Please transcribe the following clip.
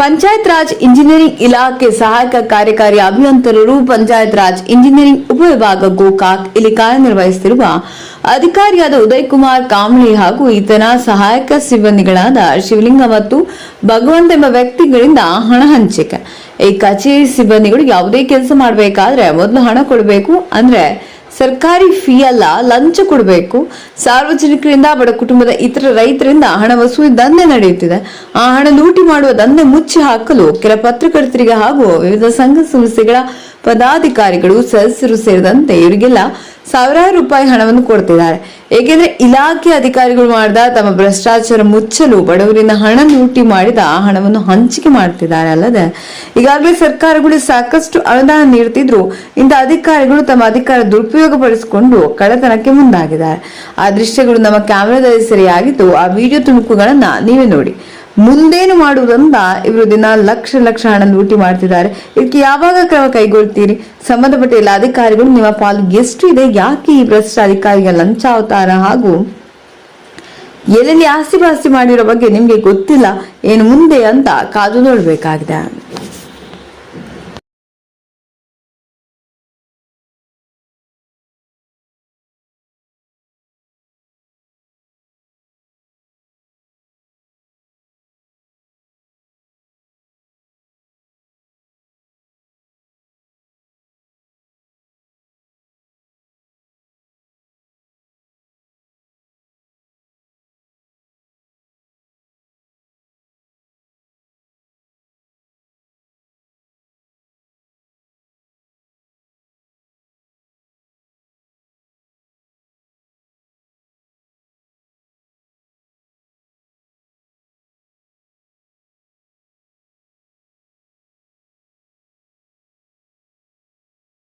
Panchayat Raj engineering ಇಲಾಖೆ ಸಹಾಯಕ ಕಾರ್ಯಕಾರಿ ಅಭಿಯಂತರರು ಪಂಚಾಯತ್ ರಾಜ್ ಇಂಜಿನಿಯರಿಂಗ್ ಉಪವಿಭಾಗ ಗೋಕಾಕ್ ಇಲ್ಲಿ ಕಾರ್ಯನಿರ್ವಹಿಸುತ್ತಿರುವ ಅಧಿಕಾರಿಯಾದ ಉದಯ್ ಕುಮಾರ್ ಕಾಂಬ್ಳಿ ಹಾಗೂ ಈತನ ಸಹಾಯಕ ಸಿಬ್ಬಂದಿಗಳಾದ ಶಿವಲಿಂಗ ಮತ್ತು ಭಗವಂತ ಎಂಬ ವ್ಯಕ್ತಿಗಳಿಂದ ಹಣ ಹಂಚಿಕೆ. ಈ ಕಚೇರಿ ಸಿಬ್ಬಂದಿಗಳು ಯಾವುದೇ ಕೆಲಸ ಮಾಡಬೇಕಾದ್ರೆ ಮೊದಲು ಹಣ ಕೊಡಬೇಕು ಅಂದ್ರೆ ಸರ್ಕಾರಿ ಫೀ ಅಲ್ಲ, ಲಂಚ ಕೊಡಬೇಕು. ಸಾರ್ವಜನಿಕರಿಂದ, ಬಡ ಕುಟುಂಬದ ಇತರ ರೈತರಿಂದ ಹಣ ವಸೂಲಿ ದಂಧೆ ನಡೆಯುತ್ತಿದೆ. ಆ ಹಣ ಲೂಟಿ ಮಾಡುವ ದಂಧೆ ಮುಚ್ಚಿ ಹಾಕಲು ಕೆಲ ಪತ್ರಕರ್ತರಿಗೆ ಹಾಗೂ ವಿವಿಧ ಸಂಘ ಸಂಸ್ಥೆಗಳ ಪದಾಧಿಕಾರಿಗಳು ಸದಸ್ಯರು ಸೇರಿದಂತೆ ಇವರಿಗೆಲ್ಲ ಸಾವಿರಾರು ರೂಪಾಯಿ ಹಣವನ್ನು ಕೊಡ್ತಿದ್ದಾರೆ. ಏಕೆಂದ್ರೆ ಇಲಾಖೆ ಅಧಿಕಾರಿಗಳು ಮಾಡಿದ ತಮ್ಮ ಭ್ರಷ್ಟಾಚಾರ ಮುಚ್ಚಲು ಬಡವರಿಂದ ಹಣ ಲೂಟಿ ಮಾಡಿದ ಆ ಹಣವನ್ನು ಹಂಚಿಕೆ ಮಾಡ್ತಿದ್ದಾರೆ ಅಲ್ಲದೆ, ಈಗಾಗಲೇ ಸರ್ಕಾರಗಳು ಸಾಕಷ್ಟು ಅನುದಾನ ನೀಡುತ್ತಿದ್ರು ಇಂಥ ಅಧಿಕಾರಿಗಳು ತಮ್ಮ ಅಧಿಕಾರ ದುರುಪಯೋಗ ಪಡಿಸಿಕೊಂಡು ಕಳ್ಳತನಕ್ಕೆ ಮುಂದಾಗಿದ್ದಾರೆ. ಆ ದೃಶ್ಯಗಳು ನಮ್ಮ ಕ್ಯಾಮೆರಾದಲ್ಲಿ ಸರಿಯಾಗಿದ್ದು, ಆ ವಿಡಿಯೋ ತುಣುಕುಗಳನ್ನ ನೀವೇ ನೋಡಿ. ಮುಂದೇನು ಮಾಡುವುದಂತ ಇವರು ದಿನ ಲಕ್ಷ ಲಕ್ಷ ಹಣ ಲೂಟಿ ಮಾಡ್ತಿದ್ದಾರೆ. ಇದಕ್ಕೆ ಯಾವಾಗ ಕ್ರಮ ಕೈಗೊಳ್ತೀರಿ? ಸಂಬಂಧಪಟ್ಟ ಎಲ್ಲ ಅಧಿಕಾರಿಗಳು ನಿಮ್ಮ ಪಾಲು ಎಷ್ಟು ಇದೆ? ಯಾಕೆ ಈ ಭ್ರಷ್ಟ ಅಧಿಕಾರಿಗೆ ಲಂಚ ಅವತಾರ ಹಾಗೂ ಎಲ್ಲೆಲ್ಲಿ ಆಸ್ತಿ ಪಾಸ್ತಿ ಮಾಡಿರೋ ಬಗ್ಗೆ ನಿಮಗೆ ಗೊತ್ತಿಲ್ಲ? ಏನು ಮುಂದೆ ಅಂತ ಕಾದು ನೋಡ್ಬೇಕಾಗಿದೆ.